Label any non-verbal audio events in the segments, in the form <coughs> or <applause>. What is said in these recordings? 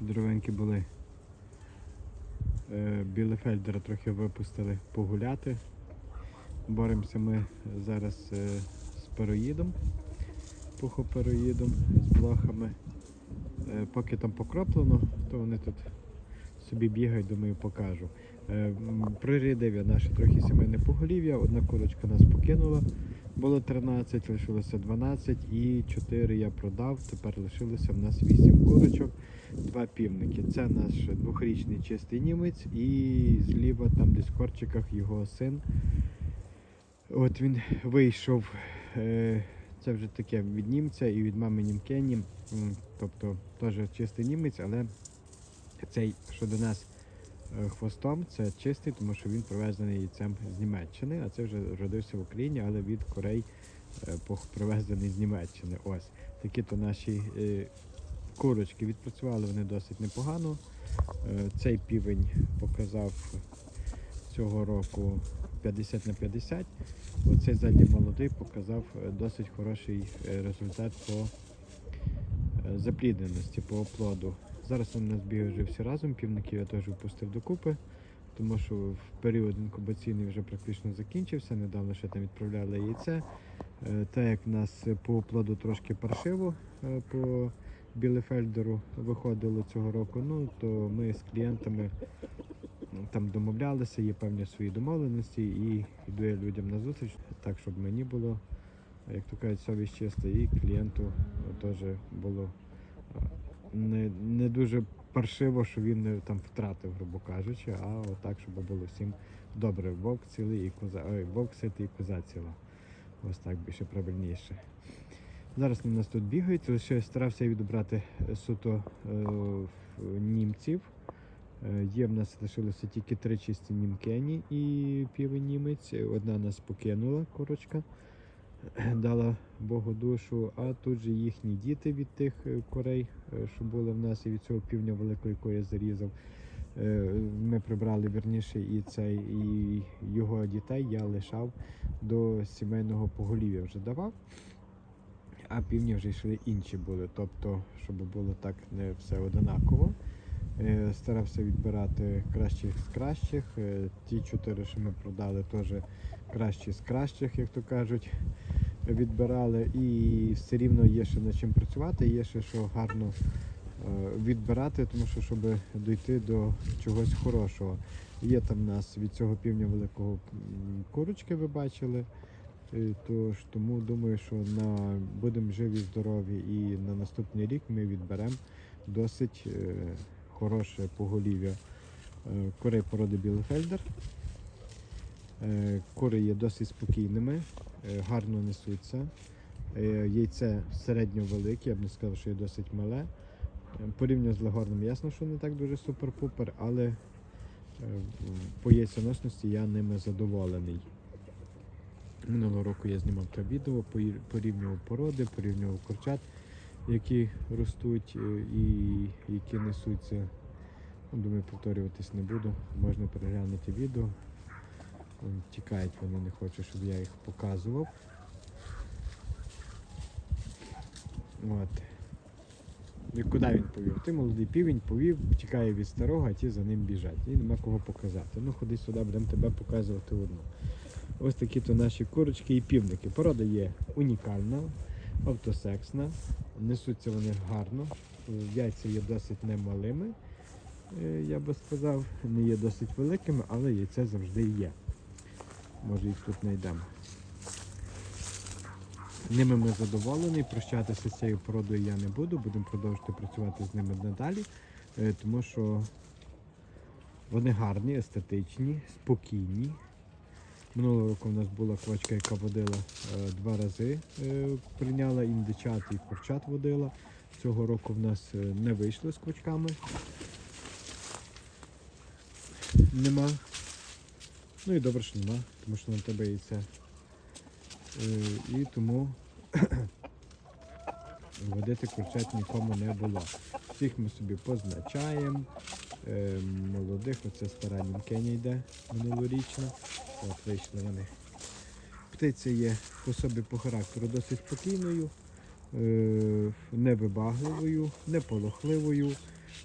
Здоровенькі були. Е, Білефельдера трохи випустили погуляти. Боремося ми зараз е, з пероїдом, пухопероїдом, з блохами. Е, Поки там покроплено, то вони тут собі бігають, думаю, покажу. Прирядив я наше трохи сімейне поголів'я, одна курочка нас покинула. Було 13, лишилося 12 і 4 я продав. Тепер лишилося в нас 8 курочок, 2 півники. Це наш двохрічний чистий німець і зліва там десь в корчиках його син. От він вийшов. е, Це вже таке від німця і від мами Німкені. Тобто теж чистий німець, але цей, що до нас хвостом, це чистий, тому що він привезений яйцем з Німеччини, а це вже родився в Україні, але від корей е, привезений з Німеччини. Ось такі то наші е, курочки відпрацювали вони досить непогано. Е, Цей півень показав цього року 50 на 50. Оцей задній молодий показав е, досить хороший е, результат по е, заплідненості, по оплоду. Зараз вони нас бігають вже всі разом, півників я теж впустив докупи, тому що в період інкубаційний вже практично закінчився, недавно ще там відправляли яйце. Е, Так як в нас по оплоду трошки паршиво е, по Білефельдеру виходило цього року, ну то ми з клієнтами там домовлялися, є певні свої домовленості і йду я людям на зустріч, так щоб мені було, як то кажуть, совість чиста, і клієнту теж було е, не, не дуже паршиво, що він не там втратив, грубо кажучи, а отак, щоб було всім добре. Вовк цілий і коза, ой, вовк ситий і коза ціла. Ось так більше правильніше. Зараз у нас тут бігають, лише я старався відібрати е, суто е, німців. Е, Є в нас лишилося тільки три чисті німкені і півень німець. Одна нас покинула курочка, <clears throat> дала Богу душу, а тут же їхні діти від тих е, курей, е, що були в нас, і від цього півня великого, якого я зарізав. Е, Ми прибрали вірніше і цей, і його дітей я лишав до сімейного поголів'я вже давав. А півні вже йшли інші були, тобто, щоб було так не все одинаково. Е, Старався відбирати кращих з кращих. Е, Ті чотири, що ми продали, теж кращі з кращих, як то кажуть, відбирали. І все рівно є ще над чим працювати, є ще що гарно е, відбирати, тому що щоб дійти до чогось хорошого. Є там у нас від цього півня великого курочки, ви бачили. Тож тому думаю, що на будемо живі, здорові і на наступний рік ми відберемо досить хороше поголів'я е, породи Білефельдер. Е, Кури є досить спокійними, е, гарно несуться. Яйце середньо велике, я б не сказав, що є досить мале. Порівняно з легорним, ясно, що не так дуже супер-пупер, але по яйценосності я ними задоволений. Минулого року я знімав те відео, порівнював породи, порівнював курчат, які ростуть е, і які несуться. Ну, Думаю, повторюватись не буду. Можна переглянути відео. Тікають, вони не хочуть, щоб я їх показував. От. І куди він повів? Ти молодий півень повів, тікає від старого, а ті за ним біжать. І нема кого показати. Ну ходи сюди, будемо тебе показувати одну. Ось такі то наші курочки і півники. Порода є унікальна, автосексна, несуться вони гарно. Яйця є досить немалими, е, я би сказав, не є досить великими, але яйця завжди є. Може їх тут знайдемо. Ними ми задоволені, прощатися з цією породою я не буду, будемо продовжувати працювати з ними надалі, е, тому що вони гарні, естетичні, спокійні. Минулого року в нас була квачка, яка водила е, два рази, е, прийняла індичат і курчат водила. Цього року в нас е, не вийшло з квачками. Нема. Ну і добре, що нема, тому що на тебе яйце. Е, і тому <coughs> водити курчат нікому не було. Всіх ми собі позначаємо. Е, молодих, оце стара німкеня йде минулорічна. От вийшли вони. Птиця є по собі по характеру досить спокійною, е, невибагливою, неполохливою.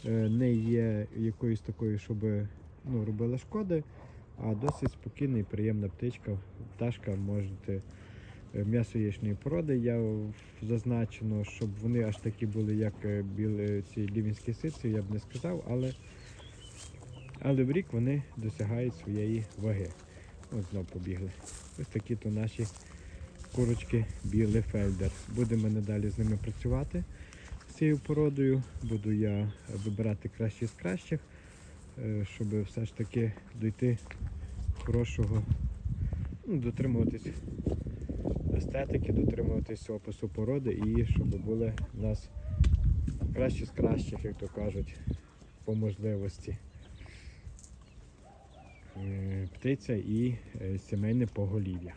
е, не є якоюсь такою, щоб ну, робила шкоди, а досить спокійна і приємна птичка. Пташка можете е, м'ясо яєчної породи. Я зазначено, щоб вони аж такі були, як е, білі ці лівінські сиці, я б не сказав, але, але в рік вони досягають своєї ваги. Ось знов побігли. Ось такі то наші курочки Білефельдер. Будемо надалі з ними працювати з цією породою. Буду я вибирати кращі з кращих, е, щоб все ж таки дойти хорошого, ну, дотримуватись естетики, дотримуватись опису породи і щоб були в нас кращі з кращих, як то кажуть, по можливості. Е, Птиця і е, сімейне поголів'я.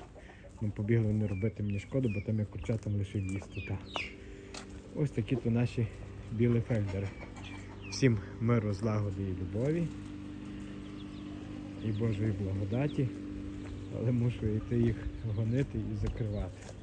Ну, побігли не робити мені шкоду, бо там я курчатам лишив їсти. Та. Ось такі то наші білі фельдери. Всім миру, злагоди і любові і Божої благодаті, але мушу йти їх гонити і закривати.